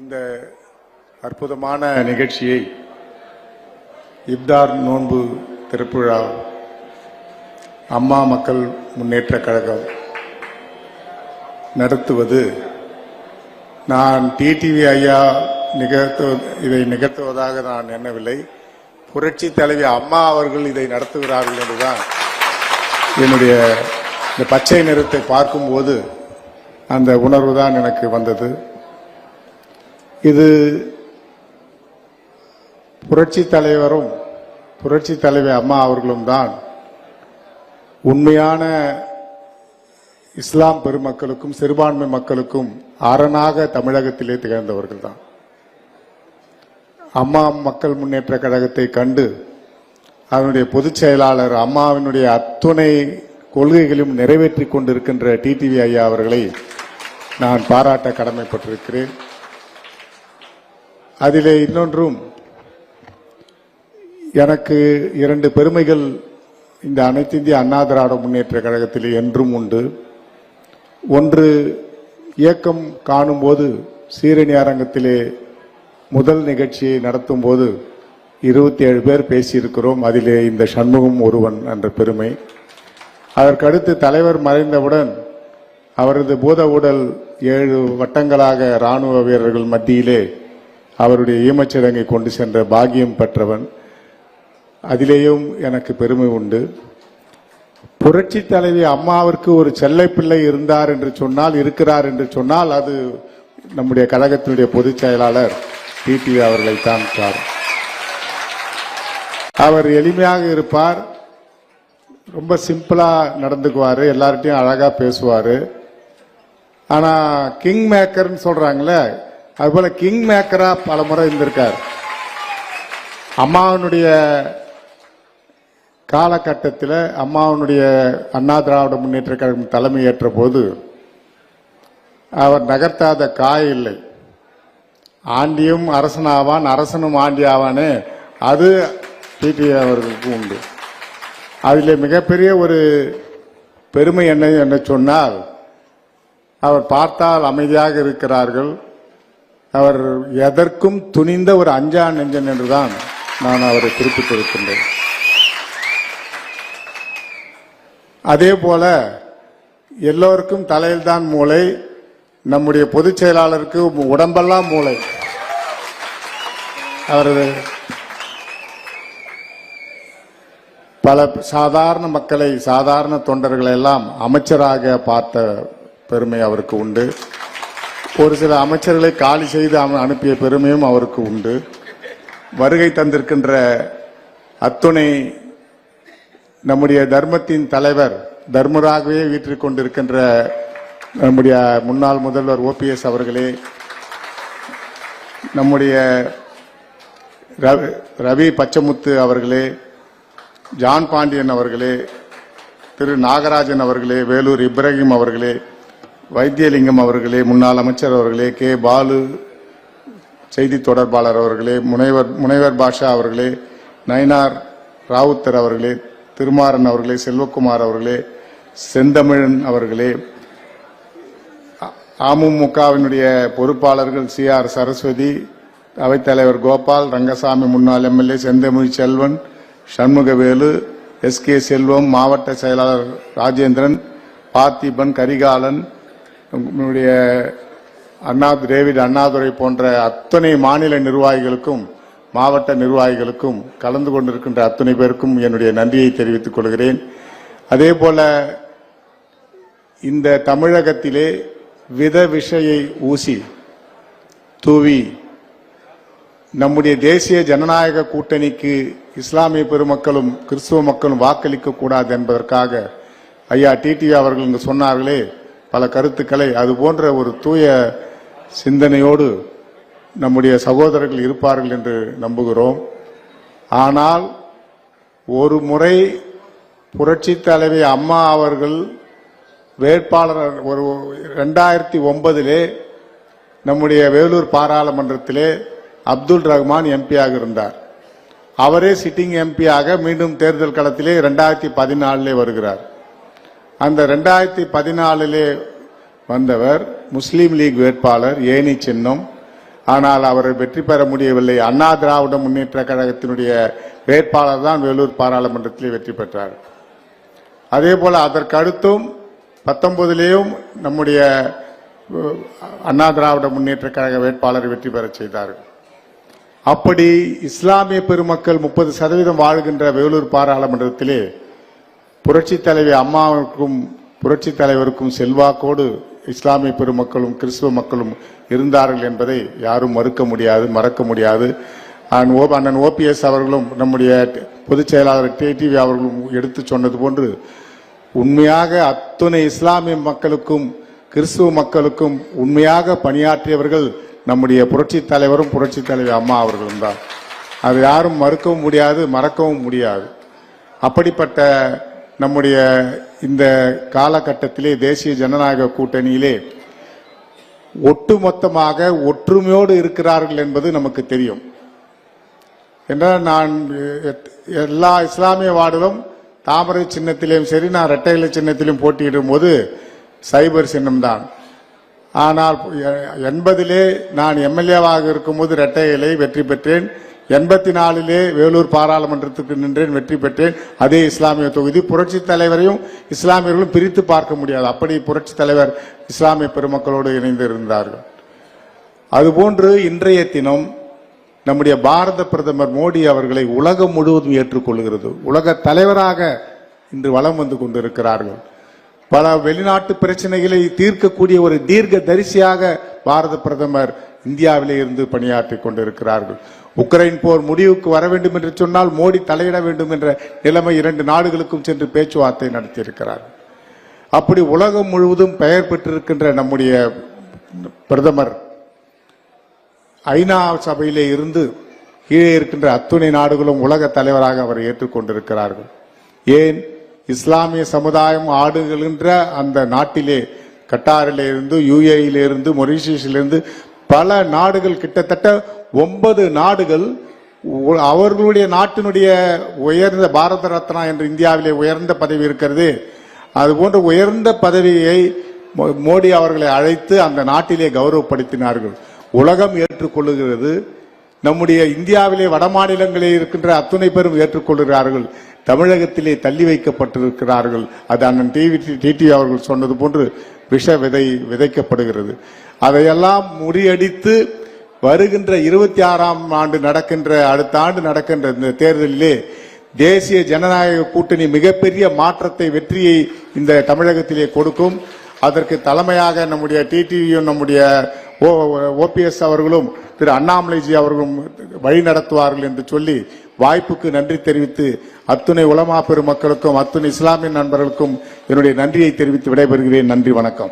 இந்த அற்புதமான நிகழ்ச்சியை இப்தார் நோன்பு திருப்புழா அம்மா மக்கள் முன்னேற்ற கழகம் நடத்துவது. நான் டிடிவி ஐயா நிகழ்த்து இதை நிகழ்த்துவதாக நான் எண்ணவில்லை. புரட்சி தலைவி அம்மா அவர்கள் இதை நடத்துகிறார்கள் என்றுதான் என்னுடைய இந்த பச்சை நிறத்தை பார்க்கும்போது அந்த உணர்வு தான் எனக்கு வந்தது. இது புரட்சி தலைவரும் புரட்சி தலைவி அம்மா அவர்களும் தான் உண்மையான இஸ்லாம் பெருமக்களுக்கும் சிறுபான்மை மக்களுக்கும் அரணாக தமிழகத்திலே திகழ்ந்தவர்கள் தான். அம்மா மக்கள் முன்னேற்ற கழகத்தை கண்டு அதனுடைய பொதுச் செயலாளர் அம்மாவினுடைய அத்துணை கொள்கைகளையும் நிறைவேற்றி கொண்டிருக்கின்ற டிடிவி ஐயா அவர்களை நான் பாராட்ட கடமைப்பட்டிருக்கிறேன். அதிலே இன்னொன்றும் எனக்கு இரண்டு பெருமைகள் இந்த அனைத்து இந்திய அண்ணா திராவிட முன்னேற்ற கழகத்தில் என்றும் உண்டு. ஒன்று இயக்கம் காணும்போது சீரணி அரங்கத்திலே முதல் நிகழ்ச்சியை நடத்தும் போது இருபத்தி ஏழு பேர் பேசியிருக்கிறோம். அதிலே இந்த சண்முகம் ஒருவன் என்ற பெருமை. அதற்கடுத்து தலைவர் மறைந்தவுடன் அவரது பூத உடல் ஏழு வட்டங்களாக ராணுவ வீரர்கள் மத்தியிலே அவருடைய ஈமச்சடங்கை கொண்டு சென்ற பாகியம் பெற்றவன். அதிலேயும் எனக்கு பெருமை உண்டு. புரட்சி தலைவி அம்மாவிற்கு ஒரு செல்லை பிள்ளை இருந்தார் என்று சொன்னால் இருக்கிறார் என்று சொன்னால் அது நம்முடைய கழகத்தினுடைய பொதுச் செயலாளர் டிடி அவர்களைத்தான் சார். அவர் எளிமையாக இருப்பார். ரொம்ப சிம்பிளா நடந்துக்குவார் எல்லார்ட்டையும் அழகா பேசுவார். ஆனா கிங் மேக்கர்னு சொல்றாங்களே அதுபோல கிங் மேக்கரா பல முறை இருந்திருக்கார். அம்மாவனுடைய காலகட்டத்தில் அம்மாவனுடைய அண்ணா திராவிட முன்னேற்ற கழகம் தலைமை ஏற்ற போது அவர் நகர்த்தாத காய் இல்லை. ஆண்டியும் அரசனாவான் அரசனும் ஆண்டி ஆவானே அது டிடி அவர்களுக்கு உண்டு. அதில் மிகப்பெரிய ஒரு பெருமை என்ன என்ன சொன்னால் அவர் பார்த்தால் அமைதியாக இருக்கிறார்கள். அவர் எதற்கும் துணிந்த ஒரு அஞ்சா நெஞ்சன் என்றுதான் நான் அவரை குறிப்பிட்டிருக்கின்றேன். அதே போல எல்லோருக்கும் தலையில்தான் மூளை நம்முடைய பொதுச் செயலாளருக்கு உடம்பெல்லாம் மூளை. அவரது பல சாதாரண மக்களை சாதாரண தொண்டர்களை எல்லாம் அமைச்சராக பார்த்த பெருமை அவருக்கு உண்டு. ஒரு சில அமைச்சர்களை காலி செய்து அனுப்பிய பெருமையும் அவருக்கு உண்டு. வருகை தந்திருக்கின்ற அத்துணை நம்முடைய தர்மத்தின் தலைவர் தர்மராகவே வீற்றிக் கொண்டிருக்கின்ற நம்முடைய முன்னாள் முதல்வர் ஓபிஎஸ் அவர்களே நம்முடைய ரவி- ரவி பச்சமுத்து அவர்களே ஜான் பாண்டியன் அவர்களே திரு நாகராஜன் அவர்களே வேலூர் இப்ராஹிம் அவர்களே வைத்தியலிங்கம் அவர்களே முன்னாள் அமைச்சர் அவர்களே கே. பாலு செய்தி தொடர்பாளர் அவர்களே முனைவர் முனைவர் பாஷா அவர்களே நயினார் ராவுத்தர் அவர்களே திருமாறன் அவர்களே செல்வகுமார் அவர்களே செந்தமிழன் அவர்களே அமமுகவினுடைய பொறுப்பாளர்கள் சி. ஆர். சரஸ்வதி அவைத்தலைவர் கோபால் ரங்கசாமி முன்னாள் MLA Senthamizh Selvan Shanmugavelu S. K. Selvam மாவட்ட செயலாளர் ராஜேந்திரன் பார்த்திபன் கரிகாலன் நம்முடைய அண்ணா டேவிட் அண்ணாதுரை போன்ற அத்தனை மாநில நிர்வாகிகளுக்கும் மாவட்ட நிர்வாகிகளுக்கும் கலந்து கொண்டிருக்கின்ற அத்தனை பேருக்கும் என்னுடைய நன்றியை தெரிவித்துக் கொள்கிறேன். அதே போல இந்த தமிழகத்திலே வித விஷயை ஊசி தூவி நம்முடைய தேசிய ஜனநாயக கூட்டணிக்கு இஸ்லாமிய பெருமக்களும் கிறிஸ்துவ மக்களும் வாக்களிக்க கூடாது என்பதற்காக ஐயா டிடி அவர்கள் இங்கு சொன்னார்களே பல கருத்துக்களை அது போன்ற ஒரு தூய சிந்தனையோடு நம்முடைய சகோதரர்கள் இருப்பார்கள் என்று நம்புகிறோம். ஆனால் ஒரு முறை புரட்சி தலைவி அம்மா அவர்கள் வேட்பாளர் ஒரு ரெண்டாயிரத்தி ஒன்பதிலே நம்முடைய வேலூர் பாராளுமன்றத்திலே அப்துல் ரஹ்மான் எம்பியாக இருந்தார். அவரே சிட்டிங் எம்பியாக மீண்டும் தேர்தல் களத்திலே ரெண்டாயிரத்தி பதினாலிலே வருகிறார். அந்த ரெண்டாயிரத்தி பதினாலிலே வந்தவர் முஸ்லீம் லீக் வேட்பாளர் ஏனி சின்னம். ஆனால் அவர் வெற்றி பெற முடியவில்லை. அண்ணா திராவிட முன்னேற்ற கழகத்தினுடைய வேட்பாளர் தான் வேலூர் பாராளுமன்றத்திலே வெற்றி பெற்றார். அதே போல அதற்கு அடுத்தும் நம்முடைய அண்ணா திராவிட முன்னேற்ற கழக வேட்பாளர் வெற்றி பெறச் செய்தார்கள். அப்படி இஸ்லாமிய பெருமக்கள் முப்பது சதவீதம் வாழ்கின்ற வேலூர் பாராளுமன்றத்திலே புரட்சி தலைவி அம்மாவுக்கும் புரட்சி தலைவருக்கும் செல்வாக்கோடு இஸ்லாமிய பெருமக்களும் கிறிஸ்துவ மக்களும் இருந்தார்கள் என்பதை யாரும் மறுக்க முடியாது மறக்க முடியாது. அண்ணன் அண்ணன் ஓபிஎஸ் அவர்களும் நம்முடைய பொதுச் செயலாளர் டிடிவி அவர்களும் எடுத்து சொன்னது போன்று உண்மையாக அத்துணை இஸ்லாமிய மக்களுக்கும் கிறிஸ்துவ மக்களுக்கும் உண்மையாக பணியாற்றியவர்கள் நம்முடைய புரட்சி தலைவரும் புரட்சி தலைவி அம்மா அவர்களும் தான். அது யாரும் மறுக்கவும் முடியாது மறக்கவும் முடியாது. அப்படிப்பட்ட நம்முடைய இந்த காலகட்டத்திலே தேசிய ஜனநாயக கூட்டணியிலே ஒட்டுமொத்தமாக ஒற்றுமையோடு இருக்கிறார்கள் என்பது நமக்கு தெரியும். என்றால் நான் எல்லா இஸ்லாமிய வார்டிலும் தாமரை சின்னத்திலையும் சரி நான் இரட்டைகளை சின்னத்திலும் போட்டியிடும் போது சைபர் சின்னம்தான். ஆனால் எண்பதிலே நான் எம்எல்ஏவாக இருக்கும்போது இரட்டை இலை வெற்றி பெற்றேன். எண்பத்தி நாலிலே வேலூர் பாராளுமன்றத்துக்கு நின்றேன் வெற்றி பெற்றேன். அதே இஸ்லாமிய தொகுதி. புரட்சி தலைவரையும் இஸ்லாமியர்களும் பிரித்து பார்க்க முடியாது. அப்படி புரட்சி தலைவர் இஸ்லாமிய பெருமக்களோடு இணைந்து இருந்தார்கள் அதுபோன்று இன்றைய தினம் நம்முடைய பாரத பிரதமர் மோடி அவர்களை உலகம் முழுவதும் ஏற்றுக்கொள்கிறது. உலக தலைவராக இன்று வலம் வந்து கொண்டிருக்கிறார்கள். பல வெளிநாட்டு பிரச்சனைகளை தீர்க்கக்கூடிய ஒரு தீர்க்க தரிசியாக பாரத பிரதமர் இந்தியாவிலே இருந்து பணியாற்றி கொண்டிருக்கிறார்கள். உக்ரைன் போர் முடிவுக்கு வர வேண்டும் என்று சொன்னால் மோடி தலையிட வேண்டும் என்ற நிலைமை இரண்டு நாடுகளுக்கும் சென்று பேச்சுவார்த்தை நடத்தியிருக்கிறார். அப்படி உலகம் முழுவதும் பெயர் பெற்றிருக்கின்ற நம்முடைய பிரதமர் ஐநா சபையிலே இருந்து கீழே இருக்கின்ற அத்துணை நாடுகளும் உலக தலைவராக அவர் ஏற்றுக்கொண்டிருக்கிறார்கள். ஏன்? இஸ்லாமிய சமுதாயம் ஆடுகின்ற அந்த நாட்டிலே கட்டாரிலிருந்து இருந்து யுஏஇல இருந்து மொரிஷியஸிலிருந்து பல நாடுகள் கிட்டத்தட்ட ஒன்பது நாடுகள் அவர்களுடைய நாட்டினுடைய உயர்ந்த பாரத ரத்னா என்று இந்தியாவிலே உயர்ந்த பதவி இருக்கிறது. அதுபோன்ற உயர்ந்த பதவியை மோ- மோடி அவர்களை அழைத்து அந்த நாட்டிலே கௌரவப்படுத்தினார்கள். உலகம் ஏற்றுக்கொள்ளுகிறது. நம்முடைய இந்தியாவிலே வட மாநிலங்களில் இருக்கின்ற அத்துணை பேரும் ஏற்றுக்கொள்கிறார்கள். தமிழகத்திலே தள்ளி வைக்கப்பட்டிருக்கிறார்கள். அது அண்ணன் டிவி டிடி அவர்கள் சொன்னது போன்று விஷ விதை விதைக்கப்படுகிறது. அதையெல்லாம் முறியடித்து வருகின்ற இருபத்தி ஆறாம் ஆண்டு நடக்கின்ற அடுத்த ஆண்டு நடக்கின்ற இந்த தேர்தலிலே தேசிய ஜனநாயக கூட்டணி மிகப்பெரிய மாற்றத்தை வெற்றியை இந்த தமிழகத்திலே கொடுக்கும். அதற்கு தலைமையாக நம்முடைய டிடிவியும் நம்முடைய ஓபிஎஸ் அவர்களும் திரு அண்ணாமலைஜி அவர்களும் வழி நடத்துவார்கள் என்று சொல்லி வாய்ப்புக்கு நன்றி தெரிவித்து அத்துணை உலமா பெருமக்களுக்கும் அத்துணை இஸ்லாமிய நண்பர்களுக்கும் என்னுடைய நன்றியை தெரிவித்து விடைபெறுகிறேன். நன்றி வணக்கம்.